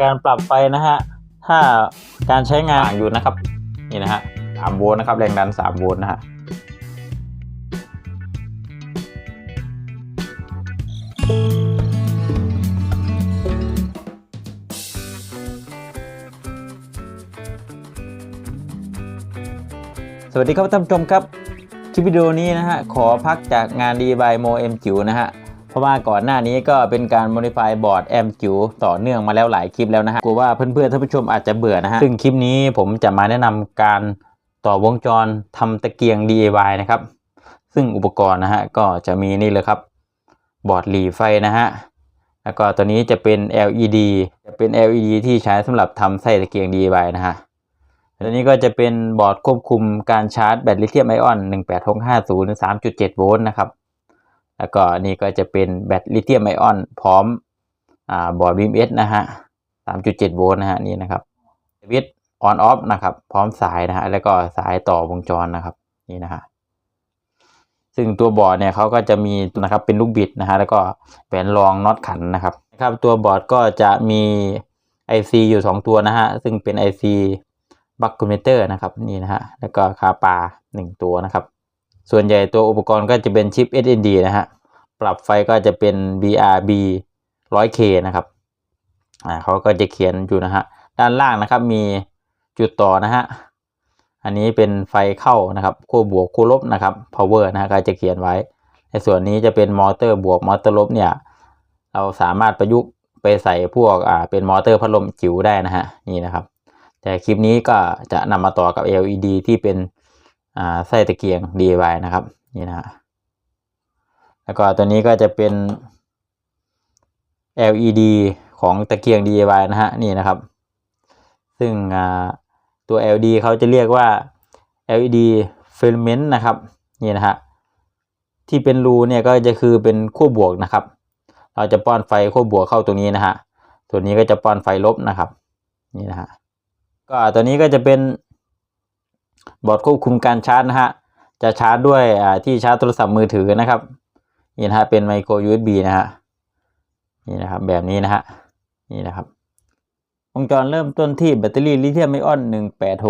การปรับไฟนะฮะ ถ้าการใช้งานอยู่นะครับ นี่นะฮะสามโวลต์นะครับ แรงดันสามโวลต์นะฮะสวัสดีครับท่านผู้ชมครับ คลิปวิดีโอนี้นะฮะ ขอพักจากงาน d b y Mo M จิ๋วนะฮะ เพราะว่าก่อนหน้านี้ก็เป็นการ modify บอร์ดแอมจิ๋วต่อเนื่องมาแล้วหลายคลิปแล้วนะฮะกลัวว่าเพื่อนๆท่านผู้ชมอาจจะเบื่อนะฮะซึ่งคลิปนี้ผมจะมาแนะนำการต่อวงจรทำตะเกียง DIY นะครับ ซึ่งอุปกรณ์นะฮะก็จะมีนี่เลยครับ บอร์ดหลีไฟนะฮะแล้วก็ตัวนี้จะเป็น LED จะเป็น LED ที่ใช้สำหรับทำไส้ตะเกียง DIY นะฮะตัวนี้ก็จะเป็นบอร์ดควบคุมการชาร์จแบตลิเธียมไอออน 18650 3.7 โวลต์นะครับ แล้วก็นี่ก็จะเป็นแบตลิเธียมไอออนพร้อมอบอร์ด BMS นะฮะ3.7โวลต์นะฮะนี่นะครับสวิตออนออฟนะครับพร้อมสายนะฮะแล้วก็สายต่อวงจรนะครับนี่นะฮะซึ่งตัวบอร์ดเนี่ยเขาก็จะมีนะครับเป็นลูกบิดนะฮะแล้วก็แผนรองน็อตขันนะครับครับตัวบอร์ดก็จะมี IC อยู่ 2 ตัวนะฮะซึ่งเป็น IC บัคคอมเตอร์นะครับนี่นะฮะแล้วก็คาปา 1 ตัวนะครับ ส่วนใหญ่ตัวอุปกรณ์ก็จะเป็นชิป SSD นะฮะ ปรับไฟก็จะเป็น BRB 100K นะครับ อ่าเขาก็จะเขียนอยู่นะฮะ ด้านล่างนะครับมีจุดต่อนะฮะ อันนี้เป็นไฟเข้านะครับขั้วบวกขั้วลบนะครับ power นะฮะก็จะเขียนไว้ ในส่วนนี้จะเป็นมอเตอร์บวกมอเตอร์ลบเนี่ย เราสามารถประยุกต์ไปใส่พวกอ่าเป็นมอเตอร์พัดลมจิ๋วได้นะฮะ นี่นะครับ แต่คลิปนี้ก็จะนำมาต่อกับ LED ที่เป็น ไส้ตะเกียง DIY นะครับนี่นะฮะแล้วก็ตัวนี้ก็จะเป็น LED ของตะเกียง DIY นะฮะนี่นะครับ ซึ่งอ่าตัว LED เขาจะเรียกว่า LED filament นะครับนี่นะฮะที่เป็นรูเนี่ยก็จะคือเป็นขั้วบวกนะครับ เราจะป้อนไฟขั้วบวกเข้าตรงนี้นะฮะตัวนี้ก็จะป้อนไฟลบนะครับนี่นะฮะก็ตัวนี้ก็จะเป็น บอร์ดควบคุมการชาร์จนะฮะ จะชาร์จด้วยที่ชาร์จโทรศัพท์มือถือนะครับนี่นะฮะเป็นไมโคร USB นะฮะนี่นะครับแบบนี้นะฮะนี่นะครับวงจรเริ่มต้นที่แบตเตอรี่ลิเธียมไอออน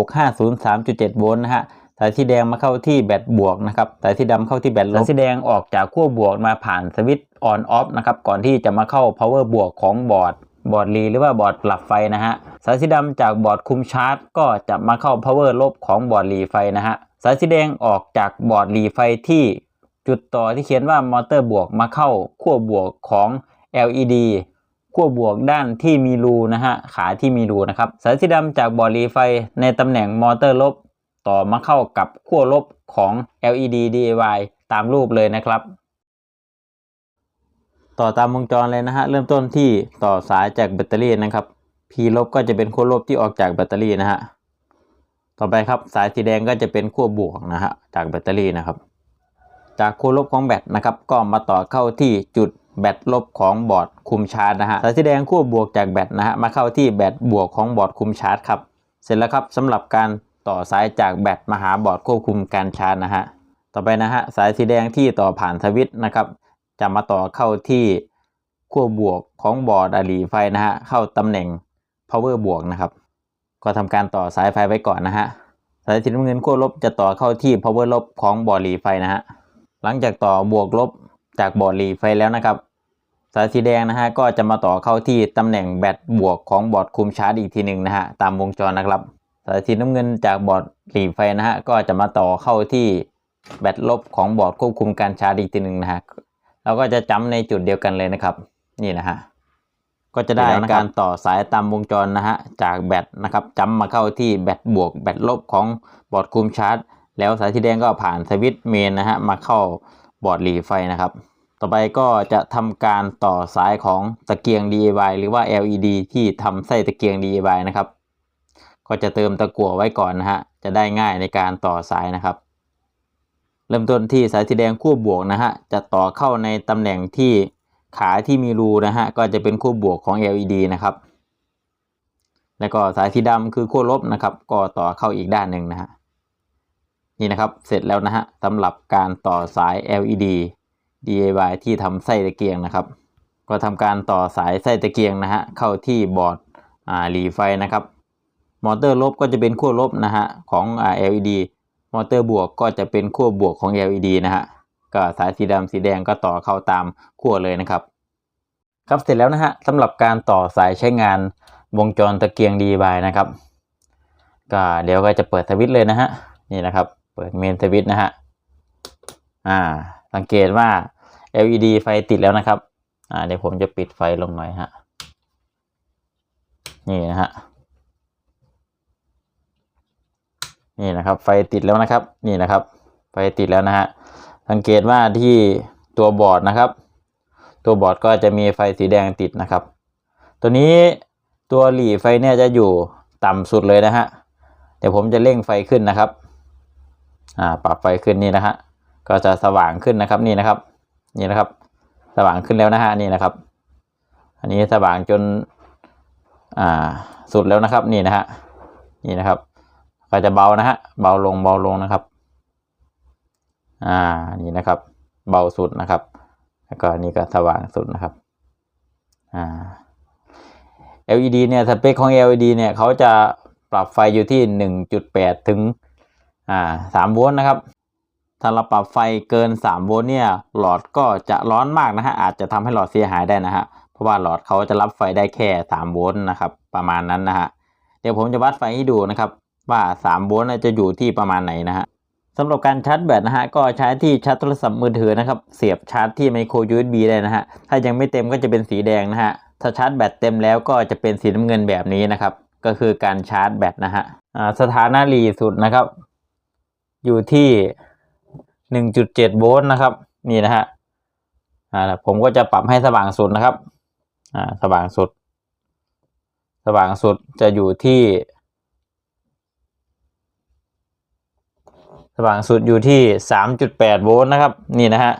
18650 3.7 โวลต์นะฮะสายสีแดงมาเข้าที่แบตบวกนะครับสายสีดำเข้าที่แบตลบสายสีแดงออกจากขั้วบวกมาผ่านสวิตช์ออนออฟนะครับก่อนที่จะมาเข้า power บวกของบอร์ด บอร์ดรีหรือว่าบอร์ดปรับไฟนะฮะสายสีดำจากบอร์ดคุมชาร์จ ก็จะมาเข้า power ลบของบอร์ดรีไฟนะฮะสายสีแดงออกจากบอร์ดรีไฟที่จุดต่อที่เขียนว่ามอเตอร์บวกมาเข้าขั้วบวกของ LED ขั้วบวกด้านที่มีรูนะฮะขาที่มีรูนะครับสายสีดำจากบอร์ดรีไฟในตำแหน่งมอเตอร์ลบ ต่อมาเข้ากับขั้วลบของ LED DIY ตามรูปเลยนะครับ ต่อตามวงจรเลยนะฮะเริ่มต้นที่ต่อสายจากแบตเตอรี่นะครับ P ลบก็จะเป็นขั้วลบที่ออกจากแบตเตอรี่นะฮะต่อไปครับสายสีแดงก็จะเป็นขั้วบวกนะฮะจากแบตเตอรี่นะครับ จากขั้วลบของแบตนะครับ ก็มาต่อเข้าที่จุดแบตลบของบอร์ดคุมชาร์จนะฮะสายสีแดงขั้วบวกจากแบตนะฮะมาเข้าที่แบตบวกของบอร์ดคุมชาร์จครับเสร็จแล้วครับสำหรับการต่อสายจากแบตมาหาบอร์ดควบคุมการชาร์จนะฮะต่อไปนะฮะสายสีแดงที่ต่อผ่านสวิตช์นะครับ จะมาต่อเข้าที่ขั้วบวกของบอร์ดอะหลีไฟนะฮะเข้าตำแหน่ง power บวกนะครับ ก็ทำการต่อสายไฟไว้ก่อนนะฮะสายสีน้ำเงินขั้วลบจะต่อเข้าที่ power ลบของบอร์ดหลีไฟนะฮะหลังจากต่อบวกลบจากบอร์ดหลีไฟแล้วนะครับ สายสีแดงนะฮะก็จะมาต่อเข้าที่ตำแหน่งแบตบวกของบอร์ดคุมชาร์จอีกทีหนึ่งนะฮะตามวงจรนะครับ สายสีน้ำเงินจากบอร์ดหลีไฟนะฮะก็จะมาต่อเข้าที่แบตลบของบอร์ดควบคุมการชาร์จอีกทีหนึ่งนะฮะ เราก็จะจำในจุดเดียวกันเลยนะครับ นี่นะฮะก็จะได้การต่อสายตามวงจรนะฮะจากแบตนะครับจำมาเข้าที่แบตบวกแบตลบของบอร์ดคุมชาร์จ แล้วสายสีแดงก็ผ่านสวิตช์เมนนะฮะมาเข้าบอร์ดหลีไฟนะครับ ต่อไปก็จะทำการต่อสายของตะเกียง DIY หรือว่า LED ที่ทำไส้ตะเกียง DIY นะครับ ก็จะเติมตะกั่วไว้ก่อนนะฮะจะได้ง่ายในการต่อสายนะครับเริ่มต้นที่สายสีแดงขั้วบวกนะฮะจะต่อเข้าในตำแหน่งที่ขาที่มีรูนะฮะก็จะเป็นขั้วบวกของ LED นะครับ แล้วก็สายสีดำคือขั้วลบนะครับ ก็ต่อเข้าอีกด้านหนึ่งนะฮะนี่นะครับเสร็จแล้วนะฮะสำหรับการต่อสาย LED DIY ที่ทำไส้ตะเกียงนะครับ ก็ทำการต่อสายไส้ตะเกียงนะฮะเข้าที่บอร์ดหลีไฟนะครับ มอเตอร์ลบก็จะเป็นขั้วลบนะฮะของอ LED มอเตอร์บวกก็จะเป็นขั้วบวกของ LED นะฮะก็สายสีดำสีแดงก็ต่อเข้าตามขั้วเลยนะครับ ครับเสร็จแล้วนะฮะสำหรับการต่อสายใช้งานวงจรตะเกียง DBY นะครับก็เดี๋ยวก็จะเปิดสวิตช์เลยนะฮะนี่นะครับ เปิดเมนสวิตช์นะฮะอ่า สังเกตว่า LED ไฟติดแล้วนะครับ อ่าเดี๋ยวผมจะปิดไฟลงหน่อยฮะนี่นะฮะ นี่นะครับ ไฟติดแล้วนะครับ นี่นะครับ ไฟติดแล้วนะฮะ สังเกตว่าที่ตัวบอร์ดนะครับ ตัวบอร์ดก็จะมีไฟสีแดงติดนะครับ ตัวนี้ตัวหลีไฟเนี่ยจะอยู่ต่ำสุดเลยนะฮะ เดี๋ยวผมจะเร่งไฟขึ้นนะครับ อ่า ปรับไฟขึ้นนี่นะฮะ ก็จะสว่างขึ้นนะครับ นี่นะครับ นี่นะครับ สว่างขึ้นแล้วนะฮะ นี่นะครับ อันนี้สว่างจน อ่า สุดแล้วนะครับ นี่นะฮะ นี่นะครับ ก็จะเบานะฮะเบาลงเบาลงนะครับ อ่านี่นะครับ เบาสุดนะครับ แล้วก็นี่ก็สว่างสุดนะครับ อ่า LED เนี่ยสเปคของ LED เนี่ยเขาจะปรับไฟอยู่ที่ 1.8 ถึงอ่า3โวลต์นะครับ ถ้าเราปรับไฟเกิน 3 โวลต์เนี่ย หลอดก็จะร้อนมากนะฮะ อาจจะทำให้หลอดเสียหายได้นะฮะ เพราะว่าหลอดเขาจะรับไฟได้แค่ 3 โวลต์นะครับ ประมาณนั้นนะฮะ เดี๋ยวผมจะวัดไฟให้ดูนะครับ ว่า3โวลต์จะอยู่ที่ประมาณไหนนะฮะสำหรับการชาร์จแบตนะฮะก็ใช้ที่ชาร์จโทรศัพท์มือถือนะครับเสียบชาร์จที่ไมโคร USB ได้นะฮะถ้ายังไม่เต็มก็จะเป็นสีแดงนะฮะถ้าชาร์จแบตเต็มแล้วก็จะเป็นสีน้ำเงินแบบนี้นะครับก็คือการชาร์จแบตนะฮะอ่าสถานะหลีสุดนะครับ อยู่ที่ 1.7 โวลต์นะครับนี่นะฮะอ่าผมก็จะปรับให้สว่างสุดนะครับอ่าสว่างสุด สว่างสุดจะอยู่ที่ สว่างสุดอยู่ที่ 3.8 โวลต์นะครับ นี่นะฮะ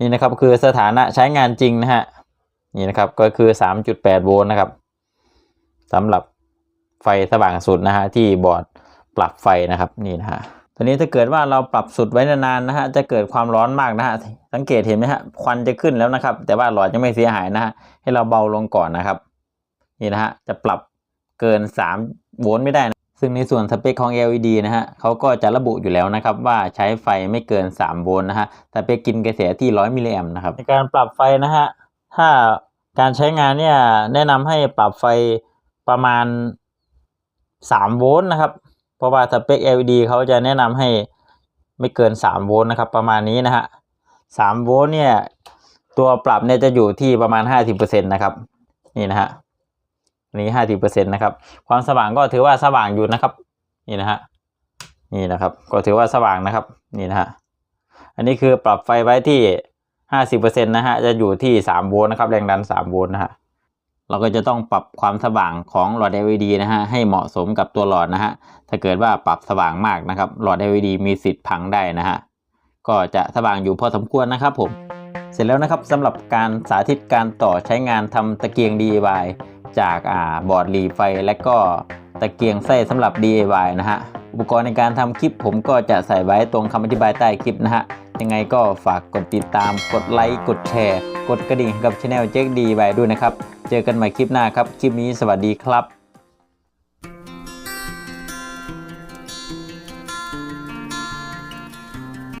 นี่นะครับคือสถานะใช้งานจริงนะฮะ นี่นะครับก็คือ 3.8 โวลต์นะครับสำหรับไฟสว่างสุดนะฮะที่บอร์ดปรับไฟนะครับนี่นะฮะตอนนี้ถ้าเกิดว่าเราปรับสุดไว้นานๆนะฮะจะเกิดความร้อนมากนะฮะสังเกตเห็นไหมฮะควันจะขึ้นแล้วนะครับ แต่ว่าหลอดยังไม่เสียหายนะฮะให้เราเบาลงก่อนนะครับ นี่นะฮะจะปรับเกิน 3 โวลต์ไม่ได้นะ ซึ่งในส่วนสเปคของ LED นะฮะเขาก็จะระบุอยู่แล้วนะครับ ว่าใช้ไฟไม่เกิน 3 โวลต์นะฮะแต่ไปกินกระแสที่ 100 มิลลิแอมป์นะครับ ในการปรับไฟนะฮะ ถ้าการใช้งานเนี่ยแนะนำให้ปรับไฟประมาณ 3 โวลต์นะครับ เพราะว่าสเปค LED เขาจะแนะนำให้ไม่เกิน 3 โวลต์นะครับ ประมาณนี้นะฮะ3โวลต์เนี่ยตัวปรับเนี่ยจะอยู่ที่ประมาณ 50%นะครับ นี่นะฮะ อันนี้50%นะครับ ความสว่างก็ถือว่าสว่างอยู่นะครับ นี่นะฮะ นี่นะครับ ก็ถือว่าสว่างนะครับ นี่นะฮะ อันนี้คือปรับไฟไว้ที่50%นต์นะฮะ จะอยู่ที่3โวลต์นะครับ แรงดัน3โวลต์นะฮะ เราก็จะต้องปรับความสว่างของหลอด LED นะฮะ ให้เหมาะสมกับตัวหลอดนะฮะ ถ้าเกิดว่าปรับสว่างมากนะครับ หลอด LED มีสิทธิ์พังได้นะฮะ ก็จะสว่างอยู่พอสมควรนะครับผม เสร็จแล้วนะครับสำหรับการสาธิตการต่อใช้งานทำตะเกียง DIY จากอ่าบอร์ดหลีไฟและก็ตะเกียงไส้สำหรับ DIY นะฮะ อุปกรณ์ในการทำคลิปผมก็จะใส่ไว้ตรงคำอธิบายใต้คลิปนะฮะ ยังไงก็ฝากกดติดตาม กดไลค์ กดแชร์ กดกระดิ่งให้กับช anel เจ๊กดีไว้ด้วยนะครับ เจอกันใหม่คลิปหน้าครับ คลิปนี้สวัสดีครับ